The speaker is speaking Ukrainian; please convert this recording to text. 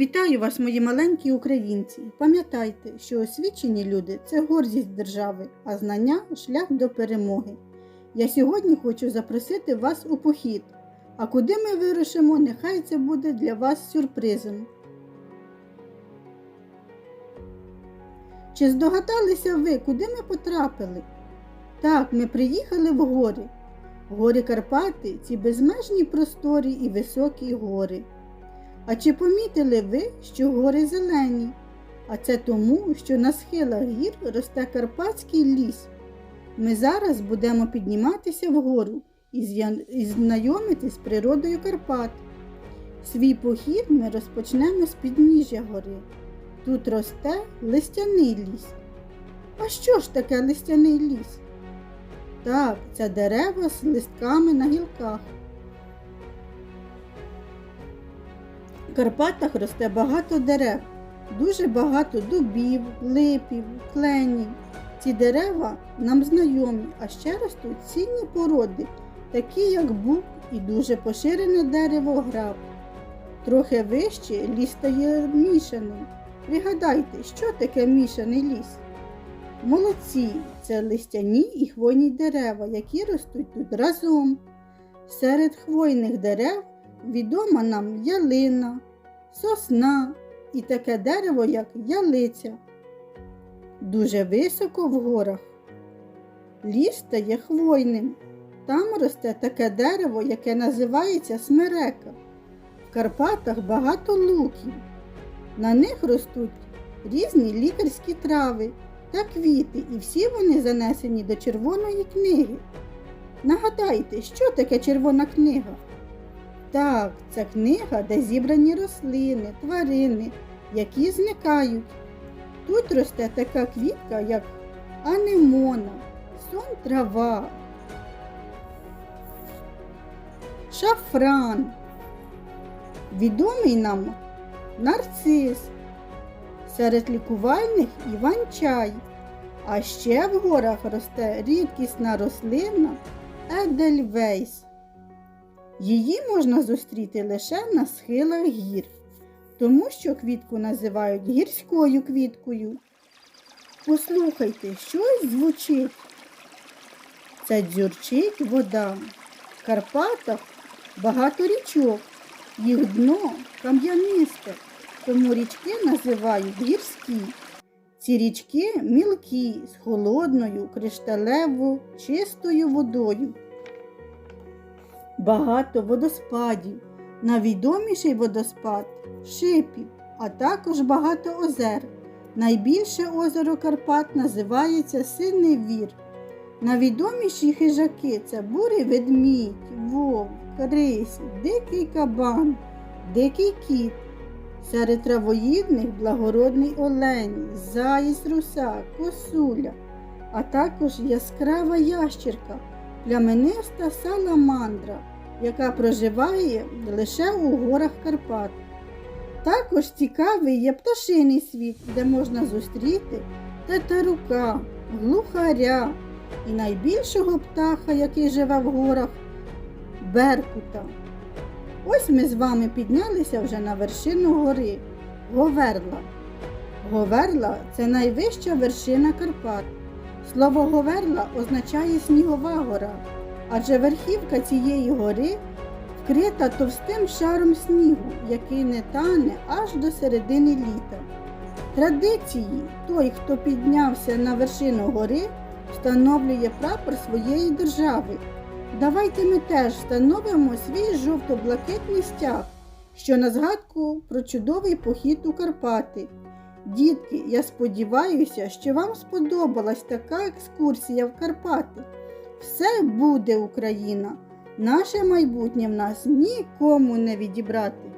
Вітаю вас, мої маленькі українці. Пам'ятайте, що освічені люди це гордість держави, а знання шлях до перемоги. Я сьогодні хочу запросити вас у похід. А куди ми вирушимо, нехай це буде для вас сюрпризом. Чи здогадалися ви, куди ми потрапили? Так, ми приїхали в гори. Гори Карпати ці безмежні просторі і високі гори. А чи помітили ви, що гори зелені? А це тому, що на схилах гір росте карпатський ліс. Ми зараз будемо підніматися вгору і знайомитись з природою Карпат. Свій похід ми розпочнемо з підніжжя гори. Тут росте листяний ліс. А що ж таке листяний ліс? Так, це дерева з листками на гілках. Карпатах росте багато дерев, дуже багато дубів, липів, кленів. Ці дерева нам знайомі, а ще ростуть цінні породи, такі як бук і дуже поширене дерево граб. Трохи вище ліс стає мішаним. Пригадайте, що таке мішаний ліс? Молодці, це листяні і хвойні дерева, які ростуть тут разом. Серед хвойних дерев відома нам ялина, сосна і таке дерево, як ялиця. Дуже високо в горах. Ліс стає хвойним. Там росте таке дерево, яке називається смерека. В Карпатах багато луків. На них ростуть різні лікарські трави та квіти, і всі вони занесені до червоної книги. Нагадайте, що таке червона книга? Так, це книга, де зібрані рослини, тварини, які зникають. Тут росте така квітка, як анемона, сон трава, шафран. Відомий нам нарцис, серед лікувальних іван-чай. А ще в горах росте рідкісна рослина Едельвейс. Її можна зустріти лише на схилах гір, тому що квітку називають гірською квіткою. Послухайте, щось звучить. Це дзюрчить вода. В Карпатах багато річок, їх дно кам'янисте, тому річки називають гірські. Ці річки мілкі, з холодною, кришталево, чистою водою. Багато водоспадів. Найвідоміший водоспад Шипів, а також багато озер. Найбільше озеро Карпат називається Синний Вір. Найвідоміші хижаки це бурий ведмідь, вовк, крись, дикий кабан, дикий кіт. Серед травоїдних благородний олень, заєць русак, косуля, а також яскрава ящірка, плямениста саламандра, яка проживає лише у горах Карпат. Також цікавий є пташиний світ, де можна зустріти тетерука, глухаря і найбільшого птаха, який живе в горах Беркута. Ось ми з вами піднялися вже на вершину гори Говерла. Говерла це найвища вершина Карпат. Слово Говерла означає снігова гора, адже верхівка цієї гори вкрита товстим шаром снігу, який не тане аж до середини літа. Традиції той, хто піднявся на вершину гори, встановлює прапор своєї держави. Давайте ми теж встановимо свій жовто-блакитний стяг, що на згадку про чудовий похід у Карпати. Дітки, я сподіваюся, що вам сподобалась така екскурсія в Карпати. Все буде Україна! Наше майбутнє в нас нікому не відібрати.